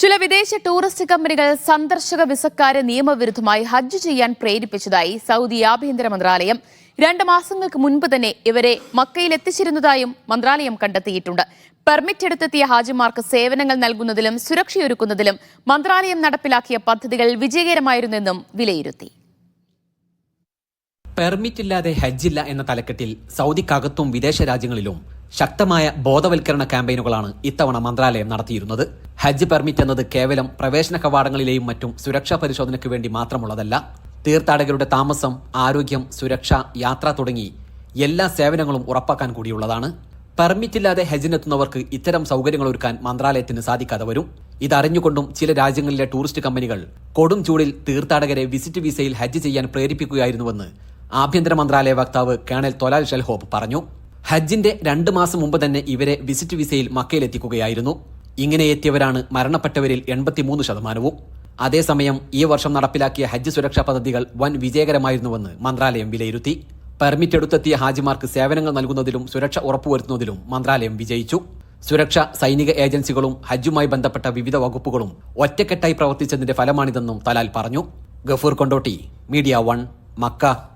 ചില വിദേശ ടൂറിസ്റ്റ് കമ്പനികൾ സന്ദർശക വിസക്കാരെ നിയമവിരുദ്ധമായി ഹജ്ജ് ചെയ്യാൻ പ്രേരിപ്പിച്ചതായി സൗദി ആഭ്യന്തര മന്ത്രാലയം രണ്ട് മാസങ്ങൾക്ക് മുൻപ് തന്നെ ഇവരെ മക്കയിൽ എത്തിച്ചിരുന്നതായും മന്ത്രാലയം കണ്ടെത്തിയിട്ടുണ്ട്. പെർമിറ്റ് എടുത്തെത്തിയ ഹാജിമാർക്ക് സേവനങ്ങൾ നൽകുന്നതിലും സുരക്ഷയൊരുക്കുന്നതിലും മന്ത്രാലയം നടപ്പിലാക്കിയ പദ്ധതികൾ വിജയകരമായിരുന്നെന്നും വിലയിരുത്തി. പെർമിറ്റ് ഇല്ലാതെ ഹജ്ജില്ല എന്ന തലക്കെട്ടിൽ സൗദിക്കകത്തും വിദേശ രാജ്യങ്ങളിലും ശക്തമായ ബോധവൽക്കരണ ക്യാമ്പയിനുകളാണ് ഇത്തവണ മന്ത്രാലയം നടത്തിയിരുന്നത്. ഹജ്ജ് പെർമിറ്റ് എന്നത് കേവലം പ്രവേശന കവാടങ്ങളിലെയും മറ്റും സുരക്ഷാ പരിശോധനയ്ക്ക് വേണ്ടി മാത്രമുള്ളതല്ല. തീർത്ഥാടകരുടെ താമസം ആരോഗ്യം സുരക്ഷ യാത്ര തുടങ്ങി എല്ലാ സേവനങ്ങളും ഉറപ്പാക്കാൻ കൂടിയുള്ളതാണ്. പെർമിറ്റ് ഇല്ലാതെ ഹജ്ജിനെത്തുന്നവർക്ക് ഇത്തരം സൗകര്യങ്ങൾ ഒരുക്കാൻ മന്ത്രാലയത്തിന് സാധിക്കാതെ വരും. ഇതറിഞ്ഞുകൊണ്ടും ചില രാജ്യങ്ങളിലെ ടൂറിസ്റ്റ് കമ്പനികൾ കൊടും ചൂടിൽ തീർത്ഥാടകരെ വിസിറ്റ് വിസയിൽ ഹജ്ജ് ചെയ്യാൻ പ്രേരിപ്പിക്കുകയായിരുന്നുവെന്ന് ആഭ്യന്തര മന്ത്രാലയ വക്താവ് കേണൽ തൊലാൽ ഷെൽഹോബ് പറഞ്ഞു. ഹജ്ജിന്റെ രണ്ട് മാസം മുമ്പ് തന്നെ ഇവരെ വിസിറ്റ് വിസയിൽ മക്കയിലെത്തിക്കുകയായിരുന്നു. ഇങ്ങനെ എത്തിയവരാണ് മരണപ്പെട്ടവരിൽ എൺപത്തിമൂന്ന് ശതമാനവും. അതേസമയം ഈ വർഷം നടപ്പിലാക്കിയ ഹജ്ജ് സുരക്ഷാ പദ്ധതികൾ വൻ വിജയകരമായിരുന്നുവെന്ന് മന്ത്രാലയം വിലയിരുത്തി. പെർമിറ്റ് എടുത്തെത്തിയ ഹാജിമാർക്ക് സേവനങ്ങൾ നൽകുന്നതിലും സുരക്ഷ ഉറപ്പുവരുത്തുന്നതിലും മന്ത്രാലയം വിജയിച്ചു. സുരക്ഷ സൈനിക ഏജൻസികളും ഹജ്ജുമായി ബന്ധപ്പെട്ട വിവിധ വകുപ്പുകളും ഒറ്റക്കെട്ടായി പ്രവർത്തിച്ചതിന്റെ ഫലമാണിതെന്നും തലാൽ പറഞ്ഞു. Gafoor Kondotty media one Makkah.